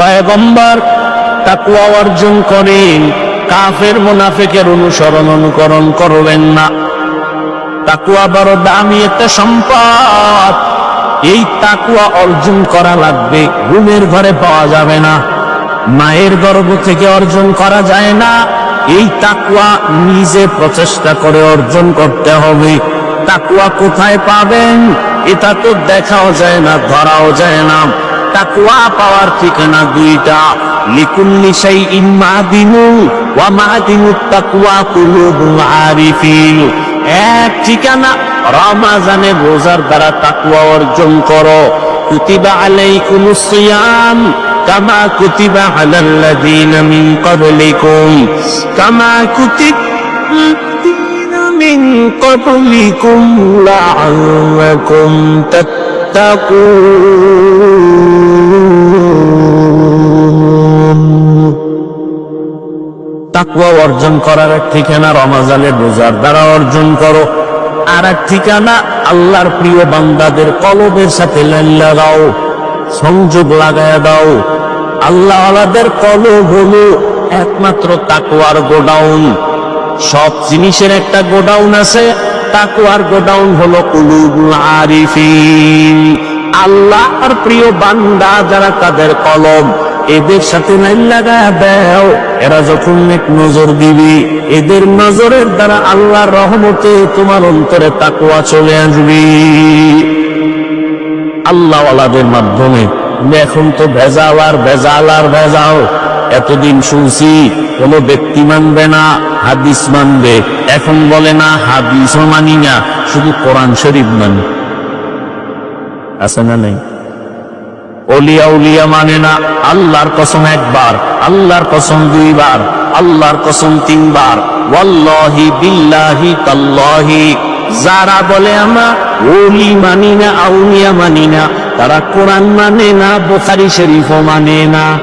পয়গম্বর তাকুয়া অর্জন করেন। কাফের মুনাফিকের অনুসরণ অনুকরণ করবেন না। তাকুয়া বড় দামি একটা সম্পদ। এই তাকুয়া অর্জন করা লাগবে, ঘুমের ঘরে পাওয়া যাবে না। মায়ের গর্ভ থেকে অর্জন করা যায় না। এই তাকুয়া নিজে প্রচেষ্টা করে অর্জন করতে হবে। তাকুয়া কোথায় পাবেন? এটা তো দেখাও যায় না, ধরাও যায় না। তাকুয়া পাওয়ার ঠিকানা দুইটা লিকুল্লি সেই ইমাদিনু ওয়া মাদিনু তাকুয়া কুলুবুল আরিফিন এক ঠিকানা রমাজানে রোজার দ্বারা তাকুয়া অর্জন করো কুতিবা আলাইকুমুস সিয়াম কামা কুতিবা আলাল্লাযীনা মিন ক্বাবলিকুম কামা কুতিবা من قبلكم لعلكم تتقون তাকুয়া অর্জন করার এক ঠিকানা রমাজানের রোজার দ্বারা অর্জন করো। আর এক ঠিকানা আল্লাহর প্রিয় বান্দাদের কলবের সাথে লাগাও সংযোগ লাগায় দাও। আল্লাহ আলাদের কলব হলো একমাত্র তাকুয়ার গোডাউন। সব জিনিসের একটা গোডাউন আছে তাকুয়ার গোডাউন হলো কুলুবুল আরিফিন। আল্লাহর প্রিয় বান্দা যারা তাদের কলম এদের সাথে লাইন লাগায় দাও। এরা যখন এক নজর দিবি, এদের নজরের দ্বারা আল্লাহর রহমতে তোমার অন্তরে তাকুয়া চলে আসবি। আল্লাহওয়ালাদের মাধ্যমে এখন তো ভেজাল আর ভেজাল আর ভেজাল। এতদিন শুনছি, কোন ব্যক্তি মানবে না। হাদিস মানবে। এখন বলে না, হাদিসও মানি না, শুধু কোরআন শরীফ মানি। আছে না নেই? অলিয়া উলিয়া মানে না, আল্লাহর কসম একবার, আল্লাহর কসম দুইবার, আল্লাহর কসম তিনবার। ওয়াল্লাহি বিল্লাহি তাল্লাহি। যারা বলে আমরা ওলি মানি না, আউলিয়া মানি না, তারা কোরআন মানে না, বোখারি শরীফও মানে না।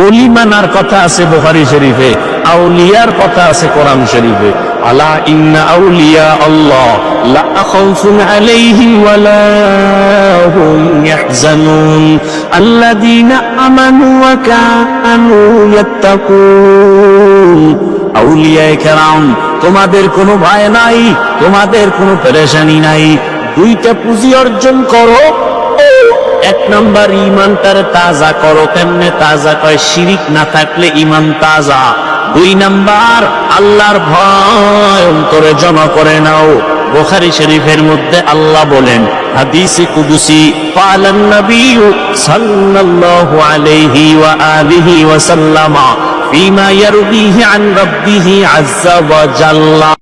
ওলি মানার কথা আছে বুখারী শরীফে, আউলিয়ার কথা আছে কোরআন শরীফে। আলা ইন্না আউলিয়া আল্লাহ, লা খাউফুন আলাইহিম ওয়ালা হুম ইয়াহজানুন। আল্লাযীনা আমানু ওয়া কানু কেরাম, তোমাদের কোনো ভয় নাই, তোমাদের কোনো পেরেশানি নাই। দুইটা পুঁজি অর্জন করো এক নাম্বার ইমানটার তাজা করো, কেমনে তাজা কয়? শিরিক না থাকলে ইমান তাজা। দুই নাম্বার, আল্লাহর ভয় অন্তরে জমা করে নাও। বোখারি শরীফের মধ্যে আল্লাহ বলেন, হাদিসে কুদুসি, পালান নবী সাল্লাল্লাহু আলাইহি ওয়া আলিহি ওয়া সাল্লামা ফিমা ইয়ারদিহি আন রাব্বিহি আযজা ওয়া জাল্লা।